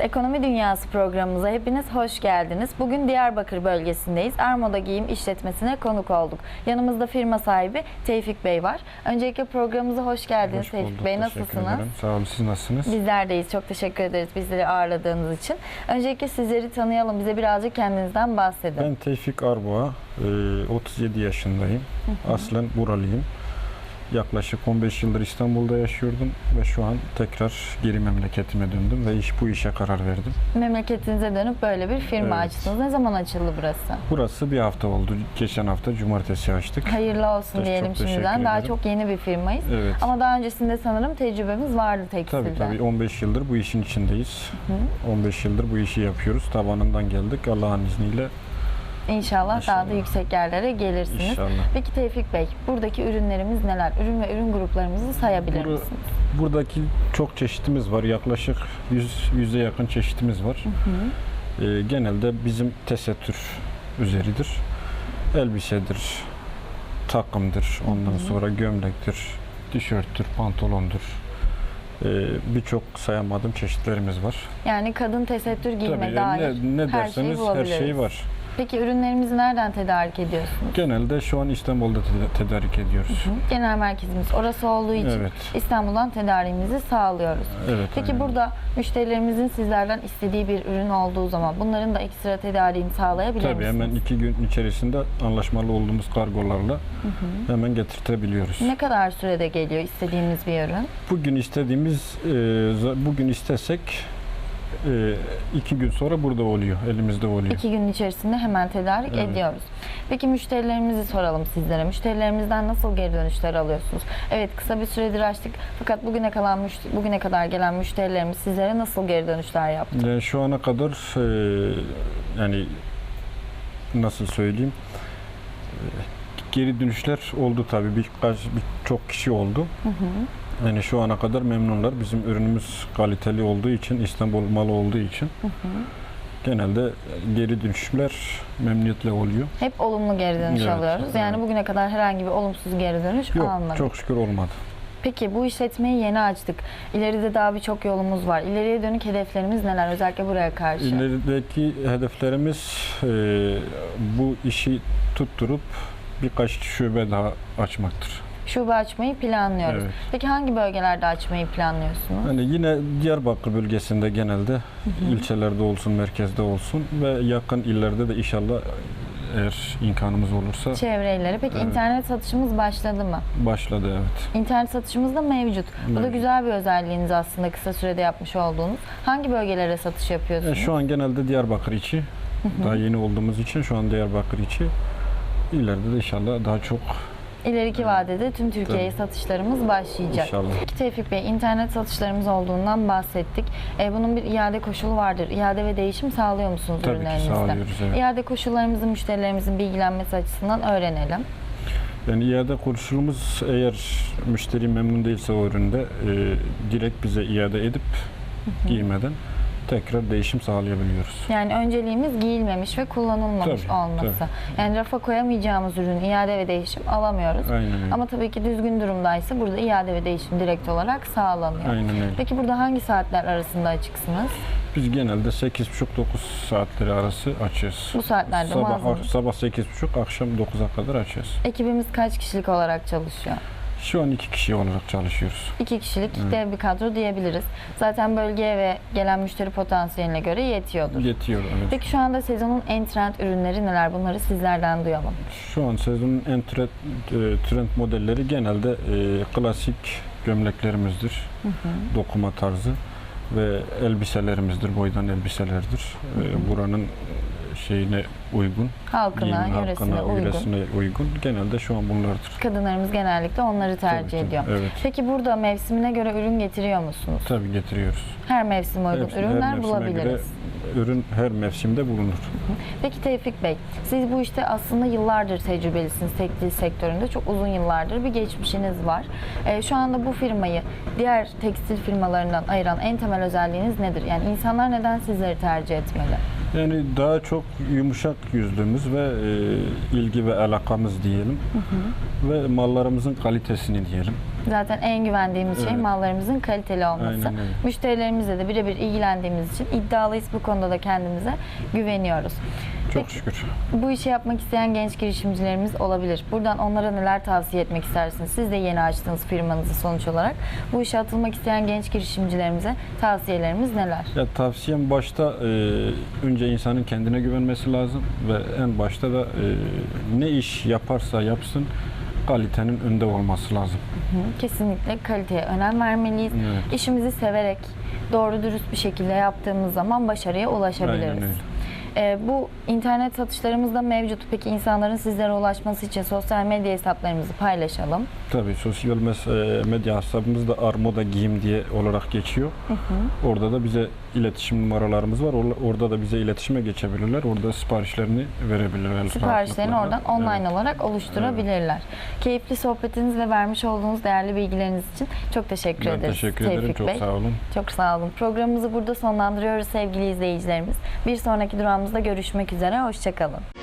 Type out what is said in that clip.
Ekonomi Dünyası programımıza hepiniz hoş geldiniz. Bugün Diyarbakır bölgesindeyiz. Armoda Giyim işletmesine konuk olduk. Yanımızda firma sahibi Tevfik Bey var. Öncelikle programımıza hoş geldiniz Hoş Tevfik Bey. Nasılsınız? ederim. Sağ olun, siz nasılsınız? Bizler deyiz. Çok teşekkür ederiz bizleri ağırladığınız için. Öncelikle sizleri tanıyalım. Bize birazcık kendinizden bahsedin. Ben Tevfik Arboğa, e, 37 yaşındayım. Aslen buralıyım. Yaklaşık 15 yıldır İstanbul'da yaşıyordum ve şu an tekrar geri memleketime döndüm ve iş bu işe karar verdim. Memleketinize dönüp böyle bir firma Evet. açtınız. Ne zaman açıldı burası? Burası bir hafta oldu. Geçen hafta cumartesi açtık. Hayırlı olsun Çok diyelim teşekkür şimdiden. Daha ederim. çok yeni bir firmayız. Evet. Ama daha öncesinde sanırım tecrübemiz vardı tekstilde. Tabii tabii 15 yıldır bu işin içindeyiz. 15 yıldır bu işi yapıyoruz. Tabanından geldik. Allah'ın izniyle İnşallah, daha da İnşallah. yüksek yerlere gelirsiniz. inşallah. Peki Tevfik Bey, buradaki ürünlerimiz neler? Ürün ve ürün gruplarımızı sayabilir Bura- misiniz? Buradaki çok çeşitimiz var. Yaklaşık 100 yüze yakın çeşitimiz var. Ee, genelde bizim tesettür üzeridir. Elbisedir, takımdır, ondan sonra gömlektir, tişörttür, pantolondur. Ee, Birçok sayamadığım çeşitlerimiz var. Yani kadın tesettür giyime Tabii dair ne, ne her şeyi derseniz her şey var. Peki ürünlerimizi nereden tedarik ediyorsunuz? Genelde şu an İstanbul'da teda- tedarik ediyoruz. Hı, Genel merkezimiz orası olduğu için Evet. İstanbul'dan tedariğimizi sağlıyoruz. Evet. Peki aynen. burada müşterilerimizin sizlerden istediği bir ürün olduğu zaman bunların da ekstra tedariğini sağlayabilir Tabii misiniz? hemen iki gün içerisinde anlaşmalı olduğumuz kargolarla hemen getirtebiliyoruz. Ne kadar sürede geliyor istediğimiz bir ürün? Bugün istediğimiz, e, za- bugün istesek e, iki gün sonra burada oluyor, elimizde oluyor. İki gün içerisinde hemen tedarik Evet. ediyoruz. Peki müşterilerimizi soralım sizlere. Müşterilerimizden nasıl geri dönüşler alıyorsunuz? Evet kısa bir süredir açtık fakat bugüne kalan bugüne kadar gelen müşterilerimiz sizlere nasıl geri dönüşler yaptı? Yani şu ana kadar e, yani nasıl söyleyeyim e, geri dönüşler oldu tabii birkaç birçok kişi oldu. Yani şu ana kadar memnunlar. Bizim ürünümüz kaliteli olduğu için, İstanbul malı olduğu için genelde geri dönüşler memnuniyetle oluyor. Hep olumlu geri dönüş Evet, alıyoruz. Yani evet. bugüne kadar herhangi bir olumsuz geri dönüş Yok, almadık. çok şükür olmadı. Peki bu işletmeyi yeni açtık. İleride daha birçok yolumuz var. İleriye dönük hedeflerimiz neler? Özellikle buraya karşı. İlerideki hedeflerimiz e, bu işi tutturup birkaç şube daha açmaktır. Şube açmayı planlıyoruz. Evet. Peki hangi bölgelerde açmayı planlıyorsunuz? Yani yine Diyarbakır bölgesinde genelde ilçelerde olsun, merkezde olsun ve yakın illerde de inşallah eğer imkanımız olursa Çevreleri. Peki Evet. internet satışımız başladı mı? başladı evet. İnternet satışımız da mevcut. Bu da güzel bir özelliğiniz aslında kısa sürede yapmış olduğunuz. Hangi bölgelere satış E, yapıyorsunuz? şu an genelde Diyarbakır içi. Daha yeni olduğumuz için şu an Diyarbakır içi. İleride de inşallah daha çok İleriki vadede tüm Türkiye'ye Tabii. satışlarımız başlayacak. inşallah. Tevfik Bey, internet satışlarımız olduğundan bahsettik. E, bunun bir iade koşulu vardır. İade ve değişim sağlıyor musunuz Tabii ki ürünlerinizde? sağlıyoruz evet. İade koşullarımızı müşterilerimizin bilgilenmesi açısından öğrenelim. Yani iade koşulumuz eğer müşteri memnun değilse o üründe e, direkt bize iade edip giymeden tekrar değişim sağlayabiliyoruz. Yani önceliğimiz giyilmemiş ve kullanılmamış Tabii, olması. Yani rafa koyamayacağımız ürün iade ve değişim alamıyoruz. Aynen öyle. Ama tabii ki düzgün durumdaysa burada iade ve değişim direkt olarak sağlanıyor. Aynen öyle. Peki burada hangi saatler arasında açıksınız? Biz genelde 8.30-9 saatleri arası açıyoruz. Bu saatlerde Sabah, mağazamız. sabah 8.30 akşam 9'a kadar açıyoruz. Ekibimiz kaç kişilik olarak çalışıyor? Şu an iki kişi olarak çalışıyoruz. İki kişilik Evet. dev bir kadro diyebiliriz. Zaten bölgeye ve gelen müşteri potansiyeline göre yetiyordur. Yetiyor evet. Peki şu anda sezonun en trend ürünleri neler? Bunları sizlerden duyalım. Şu an sezonun en trend, e, trend modelleri genelde e, klasik gömleklerimizdir. Dokuma tarzı ve elbiselerimizdir. Boydan elbiselerdir. E, buranın e, şeyine uygun. Halkına, giyim yöresine halkına, uygun. yöresine uygun. Genelde şu an bunlardır. Kadınlarımız genellikle onları tercih Tabii, ediyor. Evet. Peki burada mevsimine göre ürün getiriyor musunuz? Tabii getiriyoruz. Her mevsim uygun Hepsi- her ürünler mevsime bulabiliriz. göre ürün her mevsimde bulunur. Peki Tevfik Bey, siz bu işte aslında yıllardır tecrübelisiniz tekstil sektöründe. Çok uzun yıllardır bir geçmişiniz var. Ee, şu anda bu firmayı diğer tekstil firmalarından ayıran en temel özelliğiniz nedir? Yani insanlar neden sizleri tercih etmeli? Yani daha çok yumuşak yüzlüğümüz ve e, ilgi ve alakamız diyelim. Ve mallarımızın kalitesini diyelim. Zaten en güvendiğimiz şey Evet. mallarımızın kaliteli olması. Müşterilerimizle de birebir ilgilendiğimiz için iddialıyız bu konuda da kendimize güveniyoruz. Çok Peki, şükür. Bu işi yapmak isteyen genç girişimcilerimiz olabilir. Buradan onlara neler tavsiye etmek istersiniz? Siz de yeni açtığınız firmanızı sonuç olarak. Bu işe atılmak isteyen genç girişimcilerimize tavsiyelerimiz neler? Ya tavsiyem başta e, önce insanın kendine güvenmesi lazım ve en başta da e, ne iş yaparsa yapsın kalitenin önde olması lazım. Kesinlikle kaliteye önem vermeliyiz. Evet. İşimizi severek, doğru dürüst bir şekilde yaptığımız zaman başarıya ulaşabiliriz. Aynen öyle. Ee, bu internet satışlarımız da mevcut. Peki insanların sizlere ulaşması için sosyal medya hesaplarımızı paylaşalım. Tabii sosyal e, medya hesabımız da Armoda Giyim diye olarak geçiyor. Orada da bize iletişim numaralarımız var. Orada da bize iletişime geçebilirler. Orada siparişlerini verebilirler. Siparişlerini oradan online Evet. olarak oluşturabilirler. Keyifli sohbetiniz ve vermiş olduğunuz değerli bilgileriniz için çok teşekkür Ben ederiz. teşekkür ederim. Tevfik Çok Bey. sağ olun. Çok sağ olun. Programımızı burada sonlandırıyoruz sevgili izleyicilerimiz. Bir sonraki durağımızda görüşmek üzere. Hoşçakalın.